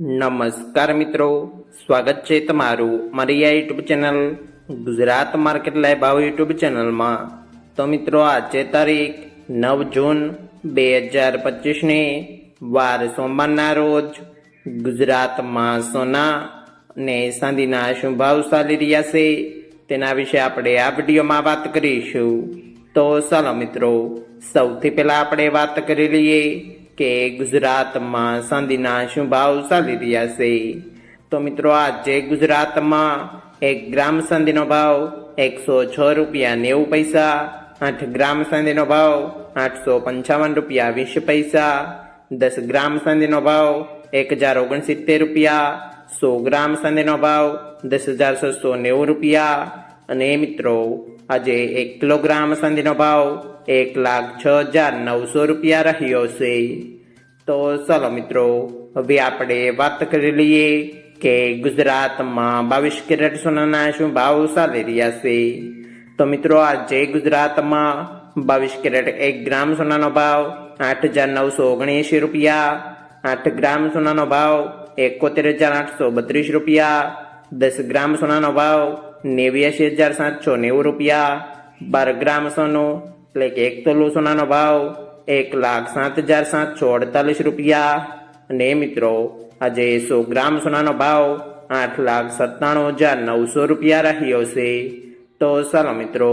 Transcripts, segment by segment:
નમસ્કાર મિત્રો. સ્વાગત છે તમારું મારી આ YouTube channel Gujarat market live ભાવ યુટ્યુબ ચેનલમાં. તો મિત્રો, આજે તારીખ નવ જૂન બે હજાર પચીસને વાર સોમવારના રોજ ગુજરાતમાં સોના અને ચાંદીના શું ભાવ ચાલી રહ્યા છે તેના વિશે આપણે આ વિડીયોમાં વાત કરીશું. તો ચાલો મિત્રો, સૌથી પહેલાં આપણે વાત કરી લઈએ કે ગુજરાતમાં સાંધીના શું ભાવ ચાલી રહ્યા છે? તો મિત્રો, આજે ગુજરાતમાં એક ગ્રામ સાંધીનો ભાવ એકસો છ રૂપિયા નેવું પૈસા, આઠ ગ્રામ સાંધીનો ભાવ આઠસો પંચાવન રૂપિયા વીસ પૈસા, દસ ગ્રામ સાંધીનો ભાવ એક હજાર ઓગણસિત્તેર રૂપિયા, સો ગ્રામ સાંધીનો ભાવ દસ હજાર છસો નેવું રૂપિયા અને મિત્રો, આજે એક કિલોગ્રામ ચાંદીનો ભાવ એક લાખ છ હજાર નવસો રૂપિયા રહ્યો છે. તો ચાલો મિત્રો, હવે આપણે વાત કરી લઈએ કે ગુજરાતમાં બાવીસ કેરેટ સોનાના શું ભાવ ચાલી રહ્યા છે. તો મિત્રો, આજે ગુજરાતમાં બાવીસ કેરેટ એક ગ્રામ સોનાનો ભાવ આઠ હજાર નવસો ઓગણએંશી રૂપિયા, આઠ ગ્રામ સોનાનો ભાવ એકોતેર હજાર આઠસો બત્રીસ રૂપિયા, દસ ગ્રામ સોનાનો ભાવ નેવ્યાસી હજાર સાતસો નેવું રૂપિયા. બાર ગ્રામ સોનું, એટલે કે એક તોલું સોનાનો ભાવ એક લાખ સાત હજાર સાતસો અડતાલીસ રૂપિયા. અને મિત્રો, આજે સો ગ્રામ સોનાનો ભાવ આઠ લાખ સત્તાણું હજાર નવસો રૂપિયા રહ્યો છે. તો ચાલો મિત્રો,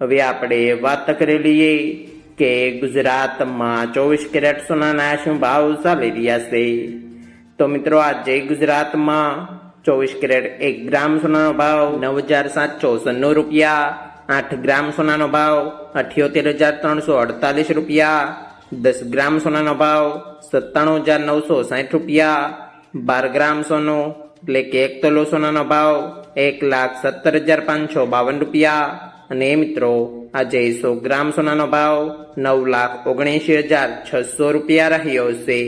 હવે આપણે વાત કરી લઈએ કે ગુજરાતમાં ચોવીસ કેરેટ સોનાના શું ભાવ ચાલી રહ્યા છે. તો મિત્રો, આજે ગુજરાતમાં ચોવીસ કેરેટ, એક ગ્રામ સોનાનો ભાવ નવ હજાર સાતસો સન્નું રૂપિયા, આઠ ગ્રામ સોનાનો ભાવ અઠ્યોતેર હજાર ત્રણસો અડતાલીસ રૂપિયા, દસ ગ્રામ સોનાનો ભાવ સત્તાણું હજાર નવસો સાઠ રૂપિયા, બાર ગ્રામ સોનું એટલે કે એક તોલો સોનાનો ભાવ એક લાખ સત્તર હજાર પાંચસો બાવન રૂપિયા. અને મિત્રો, આજે સો ગ્રામ સોનાનો ભાવ નવ લાખ ઓગણએંશી હજાર છસો રૂપિયા રહ્યો છે.